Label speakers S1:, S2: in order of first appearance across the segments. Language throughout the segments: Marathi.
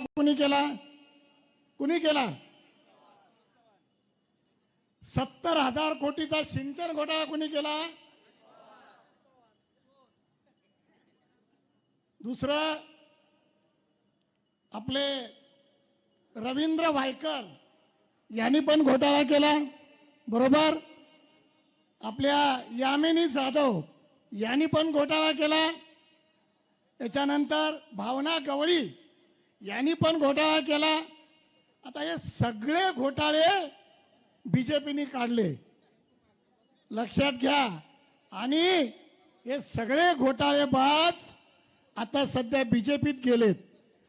S1: कुणी केला? कुणी केला? सत्तर हजार कोटीचा सिंचन घोटाळा कुणी केला? दुसरं आपले रवींद्र वायकर यांनी पण घोटाळा केला बरोबर? आपल्या यामिनी जाधव यांनी पण घोटाळा केला. त्याच्यानंतर भावना गवळी यांनी पण घोटाळा केला. आता हे सगळे घोटाळे बीजेपीने काढले. लक्षात घ्या. आणि हे सगळे घोटाळेबाज आता सध्या बीजेपीत गेलेत.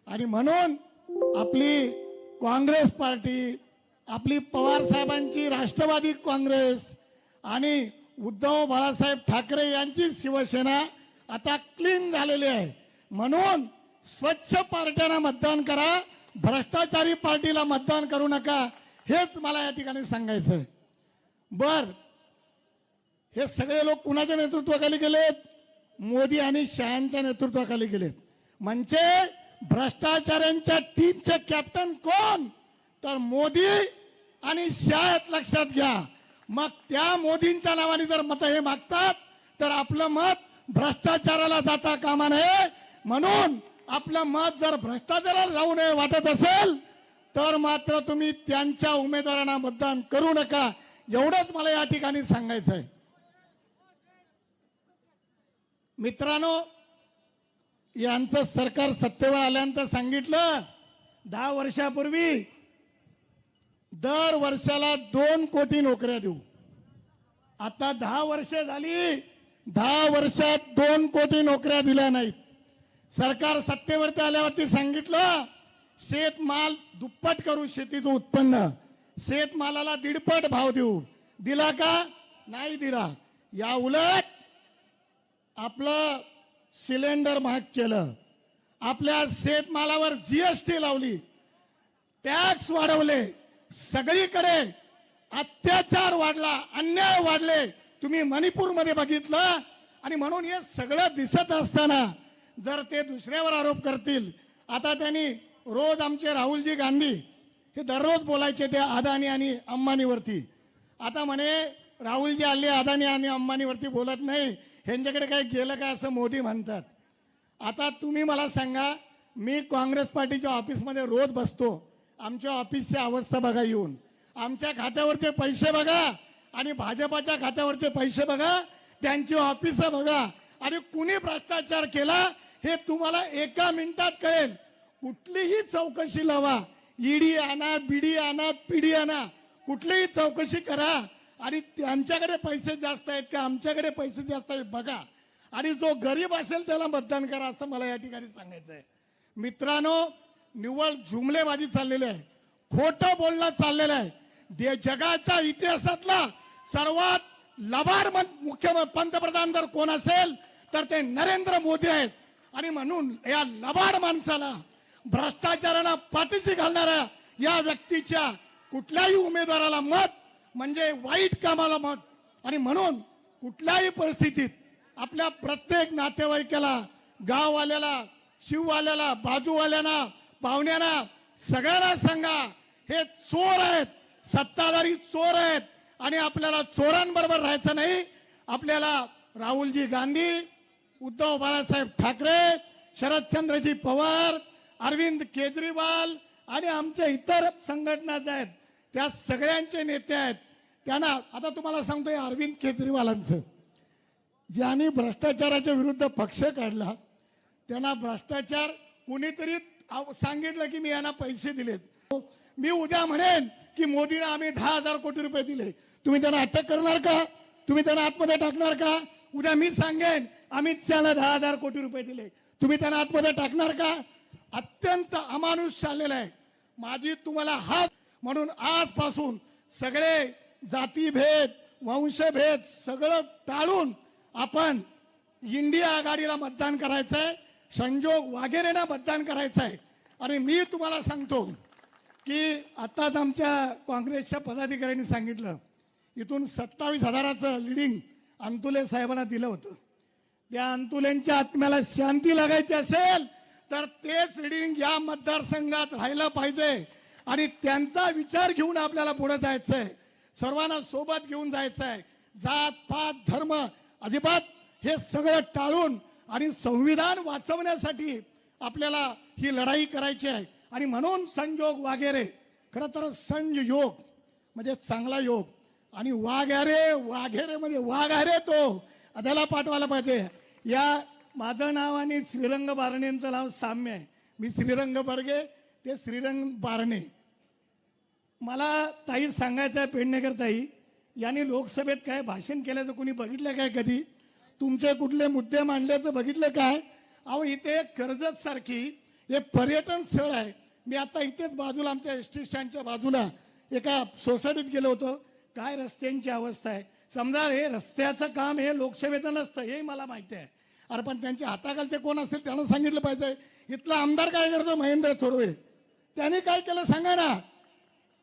S1: आणि म्हणून आपली काँग्रेस पार्टी आपली पवार साहेबांची राष्ट्रवादी काँग्रेस आणि उद्धव बाळासाहेब ठाकरे यांची शिवसेना आता क्लीन झालेली आहे. म्हणून स्वच्छ पार्ट्यांना मतदान करा. भ्रष्टाचारी पार्टीला मतदान करू नका. हेच मला या ठिकाणी सांगायचं आहे बर. हे सगळे लोक कुणाच्या नेतृत्वाखाली गेलेत? मोदी आणि शहांच्या नेतृत्वाखाली गेलेत. म्हणजे भ्रष्टाचाऱ्यांच्या टीमचे कॅप्टन कोण? तर मोदी आणि शाळेत लक्षात घ्या. मग त्या मोदींच्या नावाने जर मत हे मागतात तर आपलं मत भ्रष्टाचाराला जाता कामा नये. म्हणून आपलं मत जर भ्रष्टाचाराला जाऊ नये वाटत असेल तर मात्र तुम्ही त्यांच्या उमेदवारांना मतदान करू नका. एवढंच मला या ठिकाणी सांगायचं आहे. मित्रांनो यांचं सरकार सत्तेवर आल्यानंतर सांगितलं दहा वर्षापूर्वी दर वर्षाला दोन कोटी नोकऱ्या देऊ. आता दहा वर्ष झाली दहा वर्षात दोन कोटी नोकऱ्या दिल्या नाहीत. सरकार सत्तेवरती आल्यावरती सांगितलं शेतमाल दुप्पट करू शेतीचं उत्पन्न शेतमालाला दीडपट भाव देऊ. दिला का? नाही दिला. या उलट आपलं सिलेंडर महाग केलं. आपल्या शेतमालावर जीएसटी लावली. टॅक्स वाढवले. सगळीकडे अत्याचार वाढला अन्याय वाढले. तुम्ही मणिपूरमध्ये बघितलं आणि म्हणून हे सगळं दिसत असताना जर ते दुसऱ्यावर आरोप करतील आता त्यांनी रोज आमचे राहुलजी गांधी हे दररोज बोलायचे ते अदानी आणि अंबानीवरती. आता म्हणे राहुलजी आले अदानी आणि अंबानीवरती बोलत नाही ह्यांच्याकडे काही गेलं काय असं मोदी म्हणतात. आता तुम्ही मला सांगा मी काँग्रेस पार्टीच्या ऑफिसमध्ये रोज बसतो आमच्या ऑफिसची अवस्था बघा येऊन. आमच्या खात्यावरचे पैसे बघा आणि भाजपाच्या खात्यावरचे पैसे बघा त्यांची ऑफिसं बघा आणि कुणी भ्रष्टाचार केला हे तुम्हाला एका मिनिटात कळेल. कुठलीही चौकशी लावा. ईडी आणा बीडी आणा पीडी आणा. कुठलीही चौकशी करा. आणि त्यांच्याकडे पैसे जास्त आहेत का? आमच्याकडे पैसे जास्त आहेत बघा. आणि जो गरीब असेल त्याला मतदान करा असं मला या ठिकाणी सांगायचं आहे. मित्रांनो निव्वळ जुमलेबाजी चाललेली आहे. खोटं बोलणं चाललेलं आहे. दे जगाच्या इतिहासातला सर्वात लबाड मुख्य पंतप्रधान जर कोण असेल तर ते नरेंद्र मोदी आहेत. आणि म्हणून या लबाड माणसाला भ्रष्टाचाराला पाठीशी घालणाऱ्या या व्यक्तीच्या कुठल्याही उमेदवाराला मत म्हणजे वाईट कामाला मत. आणि म्हणून कुठल्याही परिस्थितीत आपल्या प्रत्येक नातेवाईकाला गाववाल्याला शिववाल्याला बाजूवाल्यांना पाहुण्यांना सगळ्यांना सांगा हे चोर आहेत सत्ताधारी चोर आहेत. आणि आपल्याला चोरांबरोबर राहायचं नाही. आपल्याला राहुलजी गांधी उद्धव बाळासाहेब ठाकरे शरदचंद्रजी पवार अरविंद केजरीवाल आणि आमच्या इतर संघटना ज्या आहेत त्या सगळ्यांचे नेते आहेत त्यांना आता तुम्हाला सांगतोय अरविंद केजरीवालांचं. ज्यांनी भ्रष्टाचाराच्या विरुद्ध पक्ष काढला त्यांना भ्रष्टाचार कुणीतरी आव- सांगितलं की मी यांना पैसे दिलेत. मी उद्या म्हणेन की मोदीला आम्ही दहा हजार कोटी रुपये दिले. तुम्ही त्यांना अटक करणार का? तुम्ही त्यांना आतमध्ये टाकणार का? उद्या मी सांगेन अमित शहाला दहा हजार कोटी रुपये दिले. तुम्ही त्यांना आतमध्ये टाकणार का? अत्यंत अमानुष चाललेला आहे. माझी तुम्हाला हात म्हणून आजपासून सगळे जातीभेद वंशभेद सगळं टाळून आपण इंडिया आघाडीला मतदान करायचं आहे संजोग वाघेरेना मतदान करायचं आहे आणि मी तुम्हाला सांगतो की आताच आमच्या काँग्रेसच्या पदाधिकाऱ्यांनी सांगितलं इथून सत्तावीस हजाराचं लिडिंग अंतुले साहेबांना दिलं होतं. त्या अंतुलेंच्या आत्म्याला शांती लागायची असेल तर तेच रिडिंग या मतदारसंघात राहिलं पाहिजे. आणि त्यांचा विचार घेऊन आपल्याला पुढे आहे सर्वांना सोबत घेऊन जायचं आहे जात पात धर्म अजिबात हे सगळं टाळून आणि संविधान वाचवण्यासाठी आपल्याला ही लढाई करायची आहे. आणि म्हणून संजोग वगैरे खरं तर संजयोग म्हणजे चांगला योग आणि वाघ अरे वाघेरे म्हणजे वाघारे तो. त्याला पाठवायला पाहिजे. या माझं नाव आणि श्रीरंग बारणेंचं नाव साम्य आहे. मी श्रीरंग बर्गे ते श्रीरंग बारणे. मला ताई सांगायचं आहे पेडणेकर ताई यांनी लोकसभेत काय भाषण केल्याचं कोणी बघितलं काय कधी? तुमचे कुठले मुद्दे मांडल्याचं बघितलं काय? अहो इथे कर्जत सारखी हे पर्यटन स्थळ आहे. मी आता इथेच बाजूला आमच्या एस टी स्टँडच्या बाजूला एका सोसायटीत गेलो होतो. काय रस्त्यांची अवस्था आहे? समजा हे रस्त्याचं काम हे लोकसेवेचं नसतं हे मला माहिती आहे. अरे पण त्यांच्या हाताखालचे कोण असतील त्यांना सांगितलं पाहिजे. इथला आमदार काय करतो? महेंद्र थोरवे. त्याने काय केलं सांगा ना.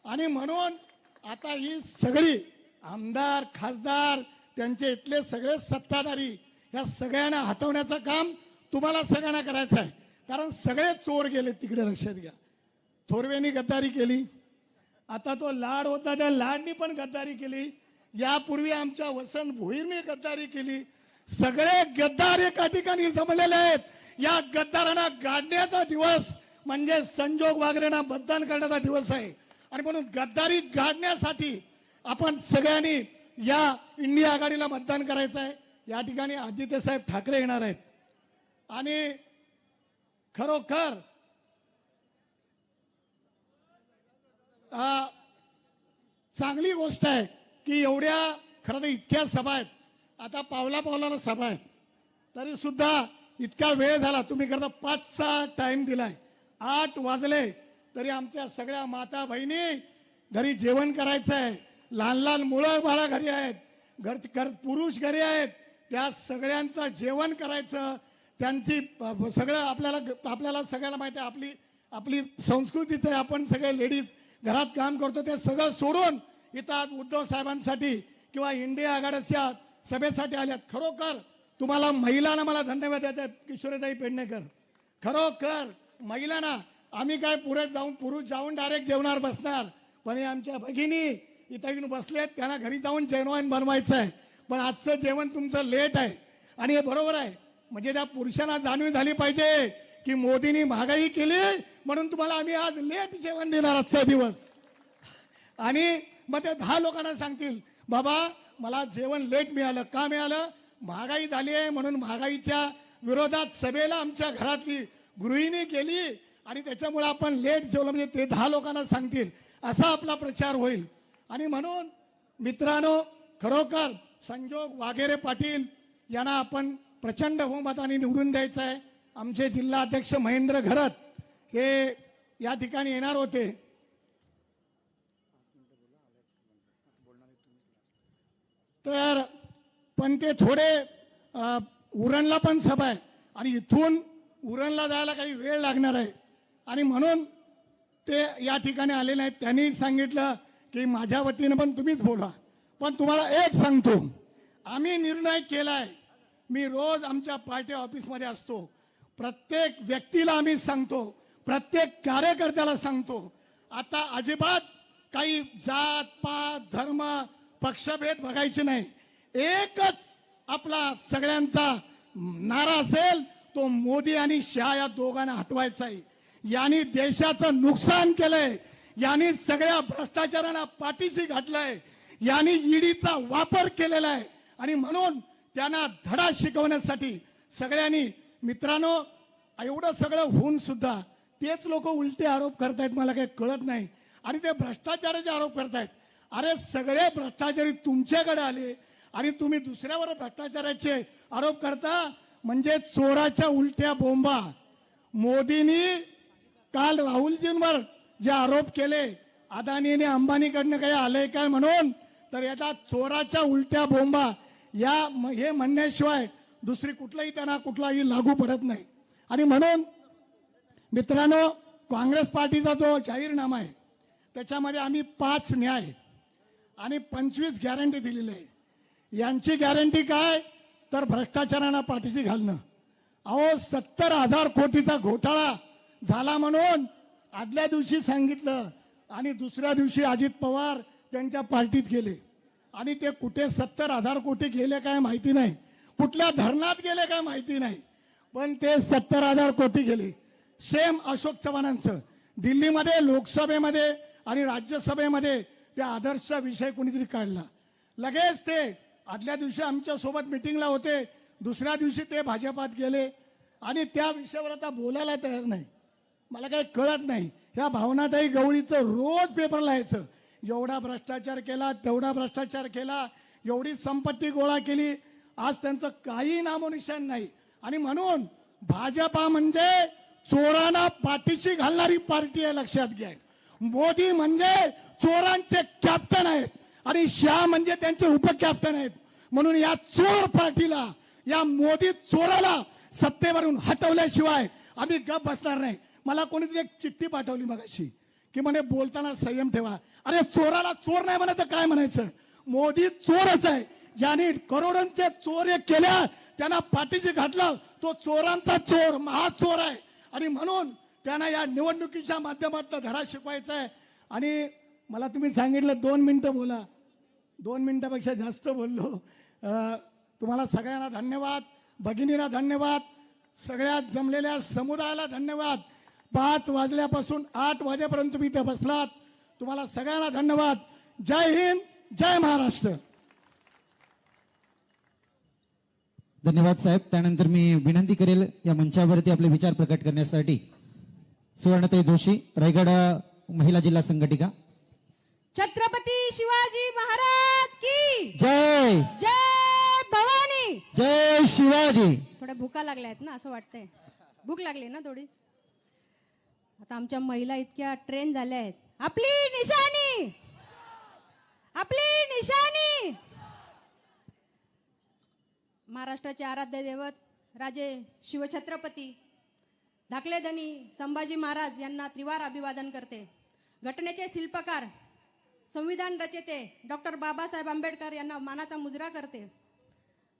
S1: आणि म्हणून आता ही सगळी आमदार खासदार त्यांचे इथले सगळे सत्ताधारी या सगळ्यांना हटवण्याचं काम तुम्हाला सगळ्यांना करायचं आहे. कारण सगळे चोर गेले तिकडे लक्षात घ्या. थोरवेनी गद्दारी केली. आता तो लाड होता त्या लाडनी पण गद्दारी केली. यापूर्वी आमच्या वसंत भोईरने गद्दारी केली. सगळे गद्दार एका ठिकाणी जमलेले आहेत. या गद्दारांना गाडण्याचा दिवस म्हणजे संजोग वागरेंना मतदान करण्याचा दिवस आहे. आणि म्हणून गद्दारी गाडण्यासाठी आपण सगळ्यांनी या इंडिया आघाडीला मतदान करायचं आहे. या ठिकाणी आदित्य साहेब ठाकरे येणार आहेत. आणि खरोखर चांगली गोष्ट आहे की एवढ्या खरं तर इतक्या सभा आहेत. आता पावला पावलाला सभा आहेत. तरी सुद्धा इतका वेळ झाला तुम्ही करता पाचचा टाइम दिलाय. आठ वाजले तरी आमच्या सगळ्या माता बहिणी घरी जेवण करायचं आहे लहान लहान मुलं बाळा घरी आहेत. घर घर पुरुष घरी आहेत. त्या सगळ्यांचं जेवण करायचं. त्यांची सगळं आपल्याला आपल्याला सगळ्याला माहिती आहे आपली आपली संस्कृतीचं आहे. आपण सगळे लेडीज घरात काम करतो ते सगळं सोडून इथं आज उद्धव साहेबांसाठी किंवा इंडिया आघाडीच्या सभेसाठी आल्यात. खरोखर तुम्हाला महिलांना मला धन्यवाद द्यायचे किशोरीताई पेडणेकर. खरोखर महिलांना आम्ही काय पुरे जाऊन पुरुष जाऊन डायरेक्ट जेवणार बसणार. पण हे आमच्या भगिनी इथं येऊन बसलेत त्यांना घरी जाऊन जेवण बनवायचं आहे. पण आजचं जेवण तुमचं लेट आहे. आणि हे बरोबर आहे. म्हणजे त्या पुरुषांना जाणीव झाली पाहिजे की मोदींनी महागाई केली म्हणून तुम्हाला आम्ही आज लेट जेवण देणार आजचा दिवस. आणि मग ते दहा लोकांना सांगतील बाबा मला जेवण लेट मिळालं का मिळालं? महागाई झाली आहे म्हणून महागाईच्या विरोधात सभेला आमच्या घरातली गृहिणी गेली आणि त्याच्यामुळे आपण लेट जेवलं. म्हणजे ते दहा लोकांना सांगतील असा आपला प्रचार होईल. आणि म्हणून मित्रांनो खरोखर संजोग वाघेरे पाटील यांना आपण प्रचंड बहुमताने निवडून द्यायचं आहे. आमचे जिल्हा अध्यक्ष महेंद्र घरत हे या ठिकाणी येणार होते. तर पण ते थोडे उरणला पण सभा आहे. आणि इथून उरणला जायला काही वेळ लागणार आहे. आणि म्हणून ते या ठिकाणी आलेले आहेत. त्यांनी सांगितलं की माझ्या वतीनं पण तुम्हीच बोला. पण तुम्हाला एक सांगतो. आम्ही निर्णय केलाय. मी रोज आमच्या पार्टी ऑफिसमध्ये असतो. प्रत्येक व्यक्तीला आम्ही सांगतो. प्रत्येक कार्यकर्त्याला सांगतो आता अजिबात काही जात पात धर्म पक्षभेद बघायचे नाही. एकच आपला सगळ्यांचा नारा असेल तो मोदी आणि शहा या दोघांना हटवायचा आहे यांनी देशाचं नुकसान केलंय यांनी सगळ्या भ्रष्टाचारांना पाठीशी घातलंय यांनी ईडीचा वापर केलेला आहे आणि म्हणून त्यांना धडा शिकवण्यासाठी सगळ्यांनी मित्रांनो एवढं सगळं होऊन सुद्धा तेच लोक उलटे आरोप करतायत मला काही कळत नाही. आणि ते भ्रष्टाचाराचे आरोप करतायत. अरे सगळे भ्रष्टाचारी तुमच्याकडे आले आणि तुम्ही दुसऱ्यावर भ्रष्टाचाराचे आरोप करता? म्हणजे चोराच्या उलट्या बोंबा. मोदींनी काल राहुलजींवर जे आरोप केले अदानीने अंबानीकडनं काही आलंय काय म्हणून? तर याचा चोराच्या उलट्या बोंबा. या म- हे म्हणण्याशिवाय दुसरी कुठलाही त्यांना कुठलाही लागू पडत नाही. आणि म्हणून मित्रांनो काँग्रेस पार्टीचा जो जाहीरनामा आहे त्याच्यामध्ये आम्ही पाच न्याय आणि पंचवीस गॅरंटी दिलेली आहे. यांची गॅरंटी काय? तर भ्रष्टाचारांना पाठीशी घालणं. अहो सत्तर हजार कोटीचा घोटाळा झाला म्हणून आदल्या दिवशी सांगितलं आणि दुसऱ्या दिवशी अजित पवार त्यांच्या पार्टीत गेले. आणि ते कुठे सत्तर हजार कोटी गेले काय माहिती नाही. कुठल्या धरणात गेले काय माहिती नाही. पण ते सत्तर हजार कोटी गेले. सेम अशोक चव्हाणांचं. दिल्लीमध्ये लोकसभेमध्ये आणि राज्यसभेमध्ये त्या आदर्श विषय कोणीतरी काढला. लगेच ते आदल्या दिवशी आमच्यासोबत मिटिंगला होते. दुसऱ्या दिवशी ते भाजपात गेले. आणि त्या विषयावर आता बोलायला तयार नाही. मला काही कळत नाही. ह्या भावनाताई गवळीचं रोज पेपर यायचं. एवढा भ्रष्टाचार केला तेवढा भ्रष्टाचार केला एवढी संपत्ती गोळा केली. आज त्यांचं काही नामोनिशान नाही. आणि म्हणून भाजपा म्हणजे चोरांना पाठीशी घालणारी पार्टी आहे लक्षात घ्या. मोदी म्हणजे चोरांचे कॅप्टन आहेत आणि शाह म्हणजे त्यांचे उपकॅप्टन आहेत. म्हणून या चोर पार्टीला या मोदी चोराला सत्तेवरून हटवल्याशिवाय आम्ही गप बसणार नाही. मला कोणीतरी एक चिठ्ठी पाठवली मगाशी की म्हणे बोलताना संयम ठेवा. अरे चोराला चोर नाही म्हणायचं काय म्हणायचं? मोदी चोरच आहे. ज्यांनी करोडांचे चोर एक केल्या त्यांना पाठीशी घातलं तो चोरांचा चोर महाचोर आहे. आणि म्हणून त्यांना या निवडणुकीच्या माध्यमातून धडा शिकवायचा आहे. आणि मला तुम्ही सांगितलं दोन मिनटं बोला. दोन मिनटापेक्षा जास्त बोललो. तुम्हाला सगळ्यांना धन्यवाद. भगिनीला धन्यवाद. सगळ्यात जमलेल्या समुदायाला धन्यवाद. पाच वाजल्यापासून आठ वाजेपर्यंत तुम्ही इथे बसलात. तुम्हाला सगळ्यांना धन्यवाद. जय हिंद जय महाराष्ट्र.
S2: धन्यवाद साहेब. त्यानंतर मी विनंती करेल या मंचावरती आपले विचार प्रकट करण्यासाठी सुवर्णताई जोशी रायगड महिला जिल्हा संघटिका.
S3: छत्रपती शिवाजी महाराज की
S2: जय!
S3: जय भवानी!
S2: जय शिवाजी!
S3: थोड्या भूका लागल्या आहेत ना असं वाटतंय. भूक लागली ना थोडी? आता आमच्या महिला इतक्या ट्रेन झाल्या आहेत. आपली निशाणी! आपली निशाणी! महाराष्ट्राचे आराध्य दैवत राजे शिवछत्रपती धाकले धनी संभाजी महाराज यांना त्रिवार अभिवादन करते. घटनेचे शिल्पकार संविधान रचेते डॉक्टर बाबासाहेब आंबेडकर यांना मानाचा मुजरा करते.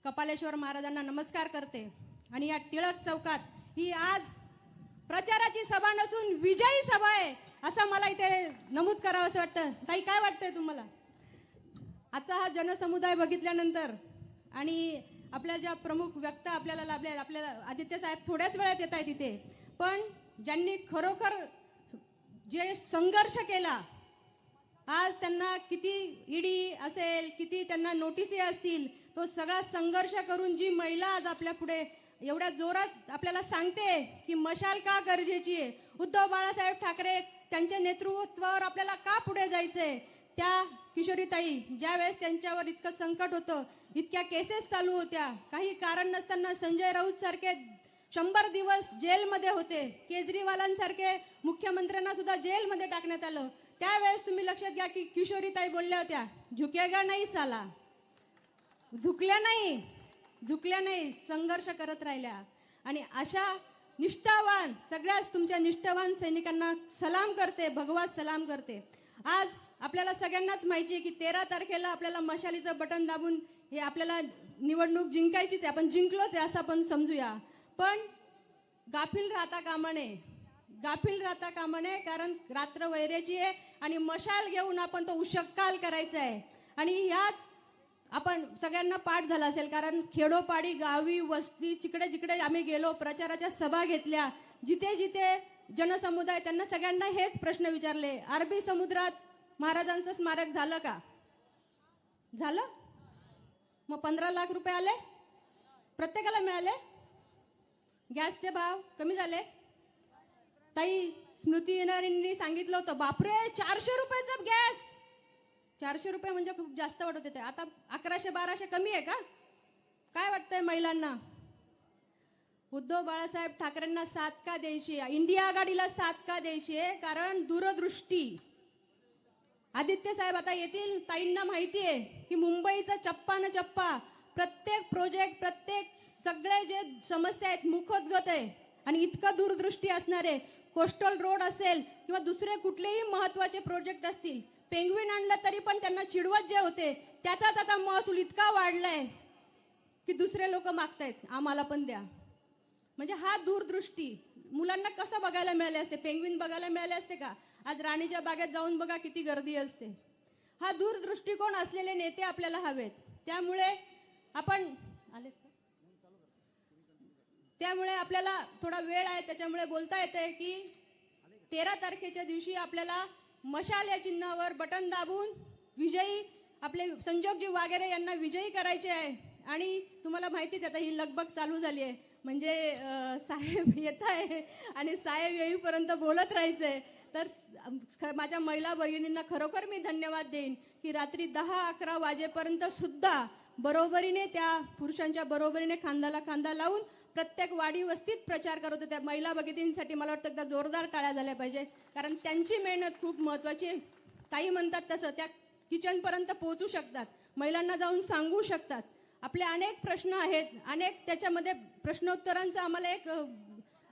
S3: कपालेश्वर महाराजांना नमस्कार करते. आणि या टिळक चौकात ही आज प्रचाराची सभा नसून विजयी सभा आहे असं मला इथे नमूद करावं असं वाटतं. ताई काय वाटतंय तुम्हाला? आजचा हा जनसमुदाय बघितल्यानंतर आणि आपल्या ज्या प्रमुख व्यक्त आपल्याला लाभल्या आहेत आपल्याला आदित्य साहेब थोड्याच वेळात येत आहेत तिथे पण ज्यांनी खरोखर जे संघर्ष केला आज त्यांना किती ईडी असेल किती त्यांना नोटिसी असतील तो सगळा संघर्ष करून जी महिला आज आपल्या पुढे एवढ्या जोरात आपल्याला सांगते की मशाल का गरजेची आहे? उद्धव बाळासाहेब ठाकरे त्यांच्या नेतृत्वावर आपल्याला का पुढे जायचंय? त्या किशोरीताई ज्यावेळेस त्यांच्यावर इतकं संकट होतं इतक्या केसेस चालू होत्या. काही कारण नसताना संजय राऊत सारखे शंभर दिवस जेलमध्ये होते. केजरीवालांसारखे मुख्यमंत्र्यांना सुद्धा जेलमध्ये टाकण्यात आलं. त्यावेळेस तुम्ही लक्षात घ्या की किशोरीताई बोलल्या होत्या झुकेगा नाही साला. झुकल्या नाही. झुकल्या नाही. संघर्ष करत राहिल्या. आणि अशा निष्ठावान सगळ्याच तुमच्या निष्ठावान सैनिकांना सलाम करते भगवा सलाम करते. आज आपल्याला सगळ्यांनाच माहिती आहे की तेरा तारखेला आपल्याला मशालीचं बटन दाबून हे आपल्याला निवडणूक जिंकायचीच आहे. आपण जिंकलोच आहे असं आपण समजूया. पण गाफील राहता कामा नये. गाफील राहता कामा नये कारण रात्र वैऱ्याची आहे आणि मशाल घेऊन आपण तो उशक्काल करायचा आहे. आणि ह्याच आपण सगळ्यांना पाठ झाला असेल कारण खेडोपाडी गावी वस्ती जिकडे जिकडे आम्ही गेलो प्रचाराच्या सभा घेतल्या जिथे जिथे जनसमुदाय त्यांना सगळ्यांना हेच प्रश्न विचारले. अरबी समुद्रात महाराजांचं स्मारक झालं का? झालं? मग पंधरा लाख रुपये आले? प्रत्येकाला मिळाले? गॅसचे भाव कमी झाले. ताई स्मृती इराणींनी सांगितलं होतं बापरे चारशे रुपयाचा गॅस. चारशे रुपये म्हणजे खूप जास्त वाटत होते. आता अकराशे बाराशे कमी आहे का? काय वाटतंय महिलांना? उद्धव बाळासाहेब ठाकरेंना साथ का द्यायची? आहे? इंडिया आघाडीला साथ का द्यायची? आहे कारण दूरदृष्टी. आदित्य साहेब आता येतील ताईंना माहिती आहे की मुंबईचा चप्पा न चप्पा प्रत्येक प्रोजेक्ट प्रत्येक सगळे जे समस्या आहेत मुखोद्गत आहे. आणि इतकं दूरदृष्टी असणारे कोस्टल रोड असेल किंवा दुसरे कुठलेही महत्त्वाचे प्रोजेक्ट असतील पेंग्विन आणलं तरी पण त्यांना चिडवत जे होते त्याचाच आता महसूल इतका वाढलाय की दुसरे लोक मागतायत आम्हाला पण द्या. म्हणजे हा दूरदृष्टी मुलांना कसं बघायला मिळाले असते? पेंग्विन बघायला मिळाले असते का? आज राणीच्या बागेत जाऊन बघा किती गर्दी असते. हा दूरदृष्टिकोन असलेले नेते आपल्याला हवेत. त्यामुळे आपण आले त्यामुळे आपल्याला थोडा वेळ आहे त्याच्यामुळे बोलता येते की तेरा तारखेच्या दिवशी आपल्याला मशाल या चिन्हावर बटन दाबून विजयी आपले संजोगजी वागेरे यांना विजयी करायचे आहे. आणि तुम्हाला माहितीच आता ही लगबग चालू झाली आहे. म्हणजे साहेब येत आहे आणि साहेब येईपर्यंत बोलत राहायचंय. तर ख- माझ्या महिला भगिनींना खरोखर मी धन्यवाद देईन की रात्री दहा अकरा वाजेपर्यंत सुद्धा बरोबरीने त्या पुरुषांच्या बरोबरीने खांद्याला खांदा लावून प्रत्येक वाडी वस्तीत प्रचार करत होत्या महिला भगिनींसाठी मला वाटतं एकदा जोरदार टाळ्या झाल्या पाहिजे. कारण त्यांची मेहनत खूप महत्वाची आहे. ताई म्हणतात तसं त्या किचनपर्यंत पोहोचू शकतात. महिलांना जाऊन सांगू शकतात. आपले अनेक प्रश्न आहेत. अनेक त्याच्यामध्ये प्रश्नोत्तरांचं आम्हाला एक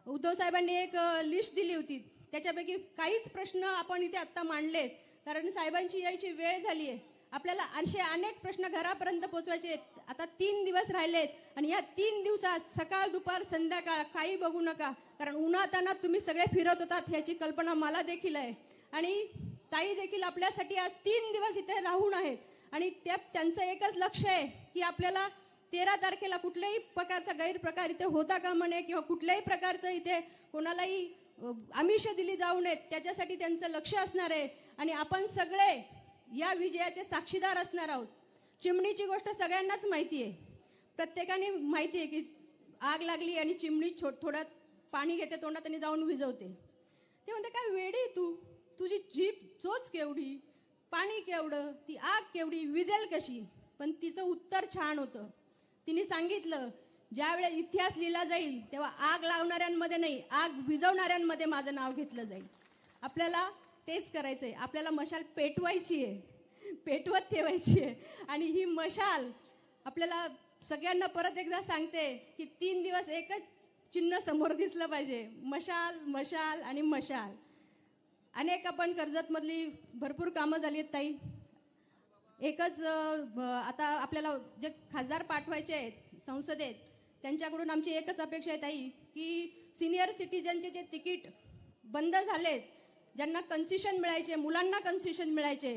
S3: उद्धव साहेबांनी एक लिस्ट दिली होती. त्याच्यापैकी काहीच प्रश्न आपण इथे आत्ता मांडलेत. कारण साहेबांची यायची वेळ झाली आहे आपल्याला असे अनेक प्रश्न घरापर्यंत पोचवायचे आहेत. आता तीन दिवस राहिलेत आणि या तीन दिवसात सकाळ दुपार संध्याकाळ काही बघू नका. कारण उन्हातानात तुम्ही सगळे फिरत होतात ह्याची कल्पना मला देखील आहे. आणि ताई देखील आपल्यासाठी आज तीन दिवस इथे राहून आहेत. आणि त्या त्यांचं एकच लक्ष आहे की आपल्याला तेरा तारखेला कुठल्याही प्रकारचा गैरप्रकार इथे होता का म्हणे किंवा कुठल्याही प्रकारचं इथे कोणालाही आमिष दिली जाऊ नयेत. त्याच्यासाठी त्यांचं लक्ष असणार आहे. आणि आपण सगळे या विजयाचे साक्षीदार असणार आहोत. चिमणीची गोष्ट सगळ्यांनाच माहिती आहे. प्रत्येकाने माहिती आहे की आग लागली आणि चिमणी छो थोड्यात पाणी घेते तोंडात आणि जाऊन विजवते ते म्हणते काय वेडी तू? तुझी जीप चोच केवढी? पाणी केवढं? ती आग केवढी? विजेल कशी? पण तिचं उत्तर छान होतं. तिने सांगितलं ज्यावेळेस इतिहास लिहिला जाईल तेव्हा आग लावणाऱ्यांमध्ये नाही आग विजवणाऱ्यांमध्ये माझं नाव घेतलं जाईल. आपल्याला तेच करायचं आहे आपल्याला मशाल पेटवायची आहे. पेटवत ठेवायची आहे. आणि ही मशाल आपल्याला सगळ्यांना परत एकदा सांगते की तीन दिवस एकच चिन्ह समोर दिसलं पाहिजे. मशाल मशाल आणि मशाल. अनेक आपण कर्जतमधली भरपूर कामं झाली आहेत ताई. एकच आता आपल्याला जे खासदार पाठवायचे आहेत संसदेत त्यांच्याकडून आमची एकच अपेक्षा आहे ताई की सिनियर सिटीजनचे जे तिकीट बंद झालेत ज्यांना कन्सेशन मिळायचे मुलांना कन्सेशन मिळायचे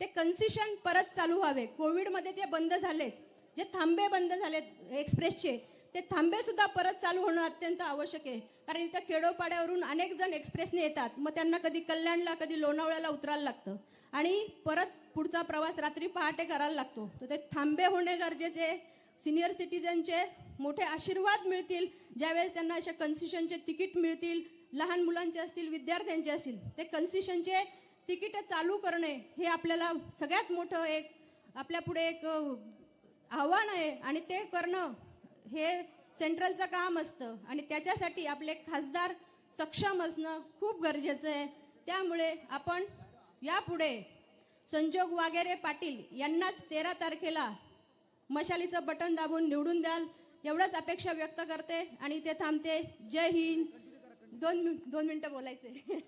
S3: ते कन्सेशन परत चालू व्हावे. कोविडमध्ये ते बंद झालेत. जे थांबे बंद झालेत एक्सप्रेसचे ते थांबे सुद्धा परत चालू होणं अत्यंत आवश्यक आहे. कारण इथं खेडोपाड्यावरून अनेक जण एक्सप्रेसने येतात. मग त्यांना कधी कल्याणला कधी लोणावळ्याला उतरायला लागतं. आणि परत पुढचा प्रवास रात्री पहाटे करायला लागतो. तर ते थांबे होणे गरजेचे सिनियर सिटीजनचे मोठे आशीर्वाद मिळतील. ज्यावेळेस त्यांना अशा कन्सेशनचे तिकीट मिळतील लहान मुलांचे असतील विद्यार्थ्यांचे असतील ते कन्सेशनचे तिकीट चालू करणे हे आपल्याला सगळ्यात मोठं एक आपल्या पुढे एक आव्हान आहे. आणि ते करणं हे सेंट्रलचं काम असतं. आणि त्याच्यासाठी आपले खासदार सक्षम असणं खूप गरजेचं आहे. त्यामुळे आपण यापुढे संजोग वागेरे पाटील यांनाच तेरा तारखेला मशालीचं बटन दाबून निवडून द्याल. एवढंच अपेक्षा व्यक्त करते आणि ते थांबते. जय हिंद. दोन दोन मिनटं बोलायचे.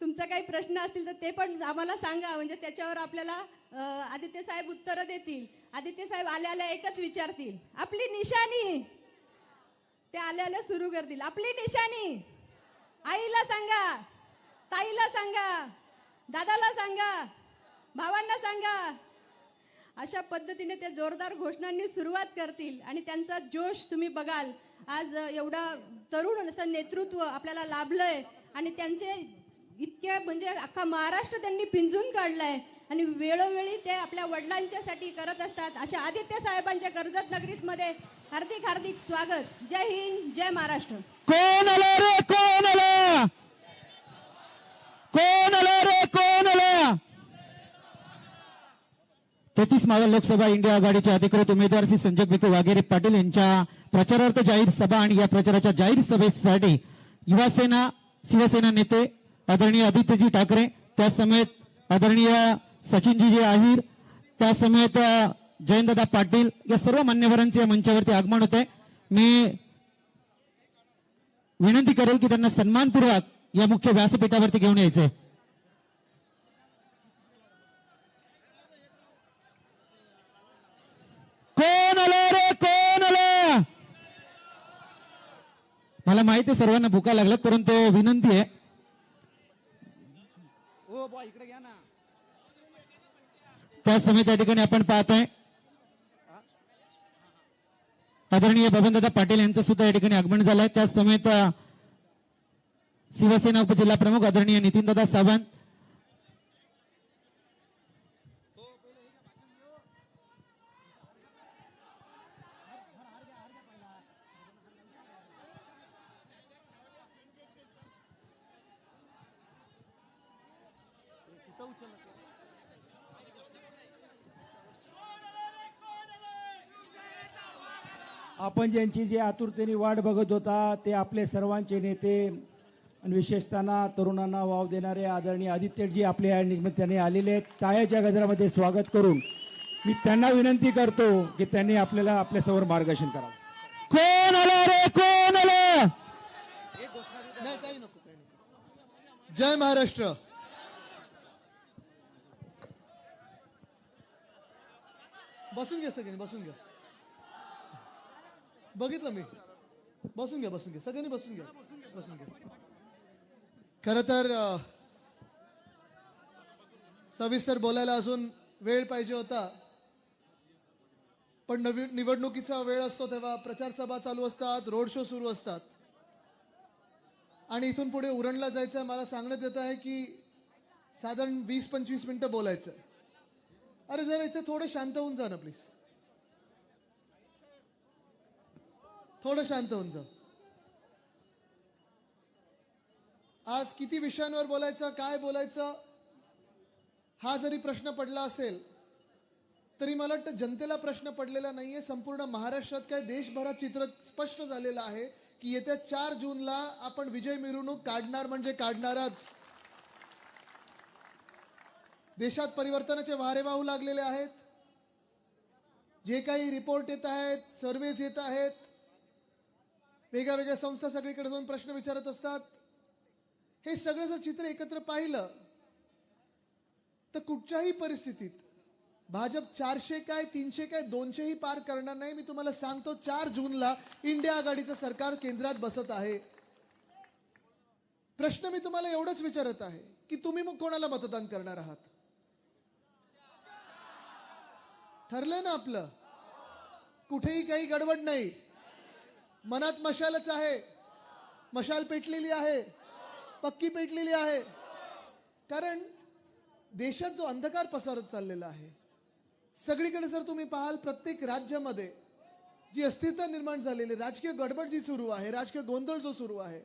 S3: तुमचा काही प्रश्न असतील तर ते पण आम्हाला सांगा. म्हणजे त्याच्यावर आपल्याला आदित्य साहेब उत्तरं देतील. आदित्य साहेब आल्या आल्या एकच विचारतील. आपली निशाणी. ते आल्या आल्या सुरू करतील. आपली निशाणी. आईला सांगा. ताईला सांगा. दादाला सांगा. भावांना सांगा. अशा पद्धतीने ते जोरदार घोषणांनी सुरुवात करतील. आणि त्यांचा जोश तुम्ही बघाल. आज एवढा तरुण असं नेतृत्व आपल्याला लाभलंय. आणि त्यांचे इतके म्हणजे अख्खा महाराष्ट्र त्यांनी पिंजून काढलाय. आणि वेळोवेळी ते आपल्या वडिलांच्यासाठी करत असतात. अशा आदित्य साहेबांच्या कर्जत नगरीत मध्ये हार्दिक हार्दिक स्वागत. जय हिंद जय महाराष्ट्र.
S2: कोण आला रे? कोण आला? कोण आला रे कोण आला तेहतीस मावळ लोकसभा इंडिया आघाडीचे अधिकृत उमेदवार श्री संजय बिकू वाघेरे पाटील यांच्या प्रचारार्थ जाहीर सभा आणि या प्रचाराच्या जाहीर सभेसाठी युवासेना शिवसेना नेते आदरणीय आदित्यजी ठाकरे त्यासमेत आदरणीय सचिनजी आहिर त्यासमेत अ, जयंतदादा पाटील या सर्व मान्यवरांचे या मंचावरती आगमन होते. मी विनंती करेल की त्यांना सन्मानपूर्वक या मुख्य व्यासपीठावरती घेऊन यायचे. कोण आलं रे कोण आलं मला माहिती आहे सर्वांना भुका लागल्यात परंतु विनंती आहे. त्याच समय त्या ठिकाणी आपण पाहतोय. आदरणीय बबनदादा पाटील यांचं सुद्धा या ठिकाणी आगमन झालंय. त्याच समेत शिवसेना उपजिल्हा प्रमुख आदरणीय नितीनदादा सावंत
S4: आपण ज्यांची जी आतुरतेने वाट बघत होता ते आपले सर्वांचे नेते आणि विशेषतः तरुणांना वाव देणारे आदरणीय आदित्यजी आपल्या या निमित्ताने आलेले आहेत. टाळ्याच्या गजरामध्ये स्वागत करून मी त्यांना विनंती करतो की त्यांनी आपल्याला आपल्यासमोर मार्गदर्शन करावं.
S2: कोण आलं रे? कोण आलं?
S5: जय महाराष्ट्र. बसून घ्या सगळ्यांनी बसून घ्या बघितलं मी. बसून घ्या बसून घ्या. सगळ्यांनी बसून घ्या. बसून घ्या. खर तर सविस्तर बोलायला अजून वेळ पाहिजे होता. पण नवी निवडणुकीचा वेळ असतो तेव्हा प्रचार सभा चालू असतात रोड शो सुरू असतात. आणि इथून पुढे उरणला जायचं मला सांगण्यात येत आहे की साधारण वीस पंचवीस मिनिटं बोलायचं. अरे जरा इथे थोडं शांत होऊन जा ना प्लीज थोडं शांत होऊन जा आज किती विषयांवर बोलायचं काय बोलायचं हा जरी प्रश्न पडला असेल तरी मला वाटतं जनतेला प्रश्न पडलेला नाहीये. संपूर्ण महाराष्ट्रात काय देशभरात चित्र स्पष्ट झालेलं आहे की येत्या चार जूनला आपण विजय मिरवणूक काढणार म्हणजे काढणारच. देशात परिवर्तनाचे वारे वाहू लागलेले आहेत. जे काही रिपोर्ट येत आहेत सर्वेज येत आहेत वेगळ्या वेगळ्या संस्था सगळीकडे जाऊन प्रश्न विचारत असतात. हे सगळं जर चित्र एकत्र पाहिलं तर कुठच्याही परिस्थितीत भाजप चारशे काय तीनशे काय दोनशेही पार करणार नाही. मी तुम्हाला सांगतो चार जूनला इंडिया आघाडीचं सरकार केंद्रात बसत आहे. प्रश्न मी तुम्हाला एवढंच विचारत आहे की तुम्ही मग कोणाला मतदान करणार आहात? ठरलंय ना आपलं? कुठेही काही गडबड नाही. मनात मशालच आहे. मशाल पेटलेली आहे. पक्की पेटलेली आहे. कारण देशात जो अंधकार पसरत चाललेला आहे सगळीकडे जर तुम्ही पाहाल प्रत्येक राज्यामध्ये जी अस्थिरता निर्माण झालेली राजकीय गडबड जी सुरू आहे राजकीय गोंधळ जो सुरू आहे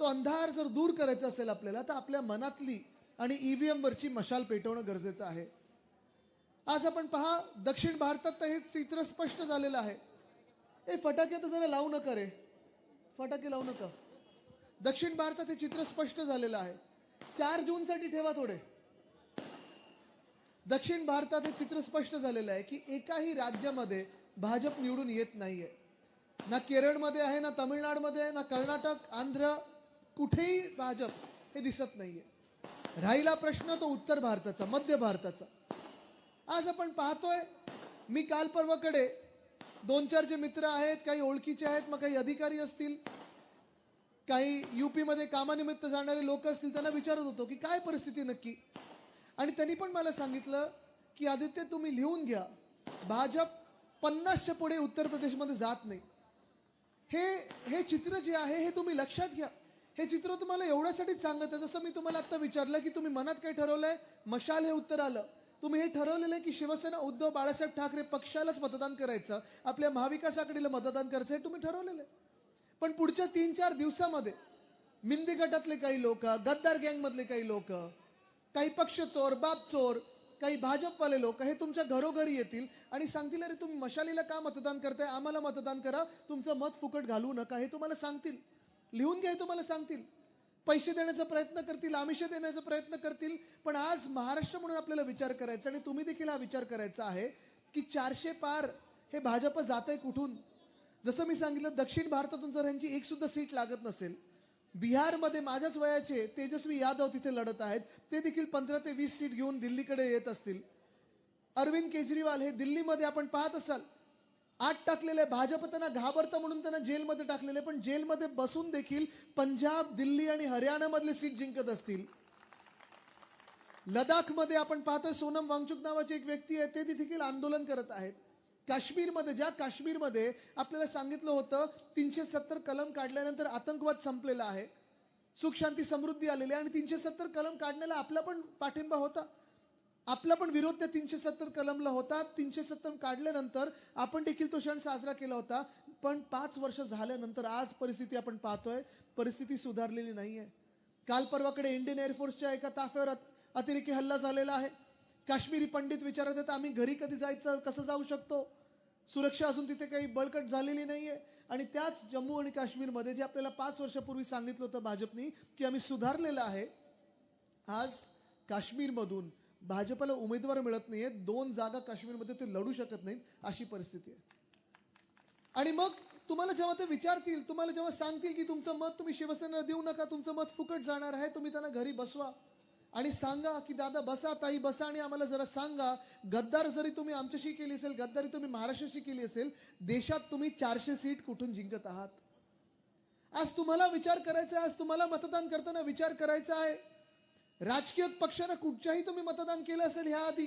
S5: तो अंधार जर दूर करायचा असेल आपल्याला तर आपल्या मनातली आणि ईव्हीएमवरची मशाल पेटवणं गरजेचं आहे. आज आपण पहा दक्षिण भारतात तर हे चित्र स्पष्ट झालेलं आहे. ए फटाके तर जरा लावू नका रे. फटाके लावू नका. दक्षिण भारतात हे चित्र स्पष्ट झालेलं आहे. चार जून साठी ठेवा थोडे. दक्षिण भारतात हे चित्र स्पष्ट झालेलं आहे की एकाही राज्यामध्ये भाजप निवडून येत नाहीये. ना केरळमध्ये आहे ना तमिळनाडूमध्ये आहे ना कर्नाटक आंध्र कुठेही भाजप हे दिसत नाहीये. राहिला प्रश्न तो उत्तर भारताचा मध्य भारताचा. आज आपण पाहतोय मी काल परवाकडे दोन चार जे मित्र आहेत काही ओळखीचे आहेत मग काही अधिकारी असतील काही यूपीमध्ये कामानिमित्त जाणारे लोक असतील त्यांना विचारत होतो की काय परिस्थिती नक्की? आणि त्यांनी पण मला सांगितलं की आदित्य तुम्ही लिहून घ्या. भाजप पन्नासच्या पुढे उत्तर प्रदेशमध्ये जात नाही. हे हे चित्र जे आहे हे तुम्ही लक्षात घ्या. हे चित्र तुम्हाला एवढ्यासाठीच सांगत आहे जसं मी तुम्हाला आत्ता विचारलं की तुम्ही मनात काय ठरवलंय? मशाल हे उत्तर आलं. तुम्ही हे ठरवलेलं आहे की शिवसेना उद्धव बाळासाहेब ठाकरे पक्षालाच मतदान करायचं आपल्या महाविकास आघाडीला मतदान करायचं हे तुम्ही ठरवलेलं आहे. पण पुढच्या तीन चार दिवसामध्ये मिंदी गटातले काही लोक गद्दार गँगमधले काही लोक काही पक्ष चोर बाप चोर काही भाजपवाले लोक हे तुमच्या घरोघरी येतील आणि सांगतील अरे तुम्ही मशालीला का मतदान करताय? आम्हाला मतदान करा. तुमचं मत फुकट घालवू नका. हे तुम्हाला सांगतील. लिहून घ्या तुम्हाला सांगतील. पैसे देण्याचा प्रयत्न करतील आमिष देण्याचा प्रयत्न करतील पण आज महाराष्ट्र म्हणून आपल्याला विचार करायचा आणि तुम्ही देखील हा विचार करायचा आहे की चारशे पार हे भाजप जात आहे कुठून? जसं मी सांगितलं दक्षिण भारतातून जर यांची एक सुद्धा सीट लागत नसेल बिहारमध्ये माझ्याच वयाचे तेजस्वी यादव तिथे लढत आहेत ते देखील पंधरा ते वीस सीट घेऊन दिल्लीकडे येत असतील. अरविंद केजरीवाल हे दिल्लीमध्ये आपण पाहत असाल आत टाकलेले भाजप त्यांना घाबरतं म्हणून त्यांना जेलमध्ये टाकलेले पण जेलमध्ये बसून देखील पंजाब दिल्ली आणि हरियाणामधले सीट जिंकत असतील. लडाखमध्ये आपण पाहतोय सोनम वांगचुक नावाची एक व्यक्ती आहे ते देखील आंदोलन करत आहेत. काश्मीरमध्ये ज्या काश्मीरमध्ये आपल्याला सांगितलं होतं तीनशे सत्तर कलम काढल्यानंतर आतंकवाद संपलेला आहे. सुख शांती समृद्धी आलेली आहे आणि तीनशे सत्तर कलम काढण्याला आपला पण पाठिंबा होता. आपला पण विरोध त्या तीनशे सत्तर कलमला होता. तीनशे सत्तर काढल्यानंतर आपण देखील तो क्षण साजरा केला होता. पण पाच वर्ष झाल्यानंतर आज परिस्थिती आपण पाहतोय परिस्थिती सुधारलेली नाही आहे काल परवाकडे इंडियन एअरफोर्सच्या एका ताफ्यावर अतिरेकी हल्ला झालेला आहे. काश्मीरी पंडित विचारत आहेत आम्ही घरी कधी जायचं? कसं जाऊ शकतो? सुरक्षा असून तिथे काही बळकट झालेली नाही आहे आणि त्याच जम्मू आणि काश्मीरमध्ये जे आपल्याला पाच वर्षापूर्वी सांगितलं होतं भाजपनी की आम्ही सुधारलेलं आहे आज काश्मीरमधून भाजपला उमेदवार मिळत नाहीये. दोन जागा काश्मीरमध्ये ते लढू शकत नाहीत अशी परिस्थिती आहे. आणि मग तुम्हाला जेव्हा ते विचारतील तुम्हाला जेव्हा सांगतील की तुमचं मत तुम्ही शिवसेनेला देऊ नका तुमचं मत फुकट जाणार आहे तुम्ही त्यांना घरी बसवा. आणि सांगा की दादा बसा ताई बसा आणि आम्हाला जरा सांगा. गद्दार जरी तुम्ही आमच्याशी केली असेल गद्दारी तुम्ही महाराष्ट्राशी केली असेल देशात तुम्ही चारशे सीट कुठून जिंकत आहात? आज तुम्हाला विचार करायचा आहे आज तुम्हाला मतदान करताना विचार करायचा आहे. राजकीय पक्षानं कुठच्याही तुम्ही मतदान केलं असेल ह्या आधी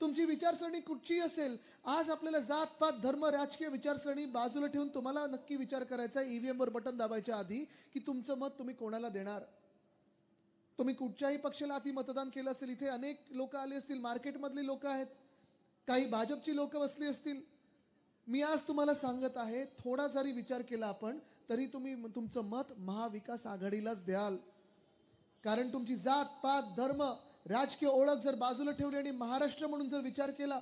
S5: तुमची विचारसरणी कुठची असेल आज आपल्याला जात पात धर्म राजकीय विचारसरणी बाजूला ठेवून तुम्हाला नक्की विचार करायचा आहे. ईव्हीएम वर बटन दाबायच्या आधी की तुमचं मत तुम्ही कोणाला देणार? तुम्ही कुठच्याही पक्षाला आधी मतदान केलं असेल इथे अनेक लोक आले असतील मार्केटमधली लोक आहेत काही भाजपची लोक बसली असतील. मी आज तुम्हाला सांगत आहे थोडा जरी विचार केला आपण तरी तुम्ही तुमचं मत महाविकास आघाडीलाच द्याल. कारण तुमची जात पात धर्म राजकीय ओळख जर बाजूला ठेवली आणि महाराष्ट्र म्हणून जर विचार केला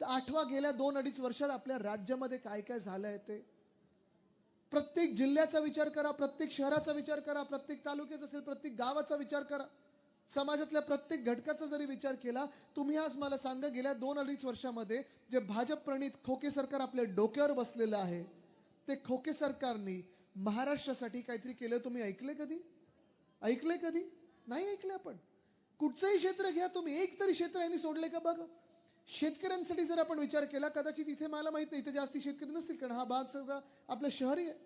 S5: तर आठवा गेल्या दोन अडीच वर्षात आपल्या राज्यामध्ये काय काय झालं आहे ते? प्रत्येक जिल्ह्याचा विचार करा प्रत्येक शहराचा विचार करा प्रत्येक तालुक्याचा असेल प्रत्येक गावाचा विचार करा. समाजातल्या प्रत्येक घटकाचा जरी विचार केला तुम्ही आज मला सांगा गेल्या दोन अडीच वर्षामध्ये जे भाजप प्रणित खोके सरकार आपल्या डोक्यावर बसलेलं आहे ते खोके सरकारनी महाराष्ट्रासाठी काहीतरी केलं तुम्ही ऐकले कधी? ऐकलंय कधी? नाही ऐकलंय आपण. कुठचंही क्षेत्र घ्या तुम्ही एक तरी क्षेत्र यांनी सोडले का बघा? शेतकऱ्यांसाठी जर आपण विचार केला कदाचित इथे मला माहीत नाही इथे जास्ती शेतकरी नसतील कारण हा भाग सगळा आपलं शहरी आहे.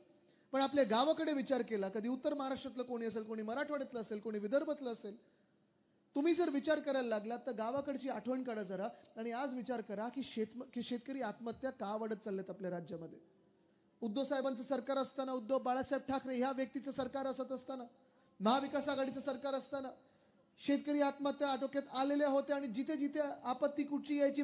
S5: पण आपल्या गावाकडे विचार केला कधी उत्तर महाराष्ट्रातलं कोणी असेल कोणी मराठवाड्यातलं असेल कोणी विदर्भातलं असेल तुम्ही जर विचार करायला लागलात तर गावाकडची आठवण काढा जरा आणि आज विचार करा की शेत की शेतकरी आत्महत्या का वाढत चालल्यात आपल्या राज्यामध्ये? उद्धव साहेबांचं सरकार असताना उद्धव बाळासाहेब ठाकरे ह्या व्यक्तीचं सरकार असत असताना महाविकास आघाडीचं सरकार असताना शेतकरी आत्महत्या आटोक्यात आलेल्या होत्या आणि जिथे जिथे आपत्ती कुठची यायची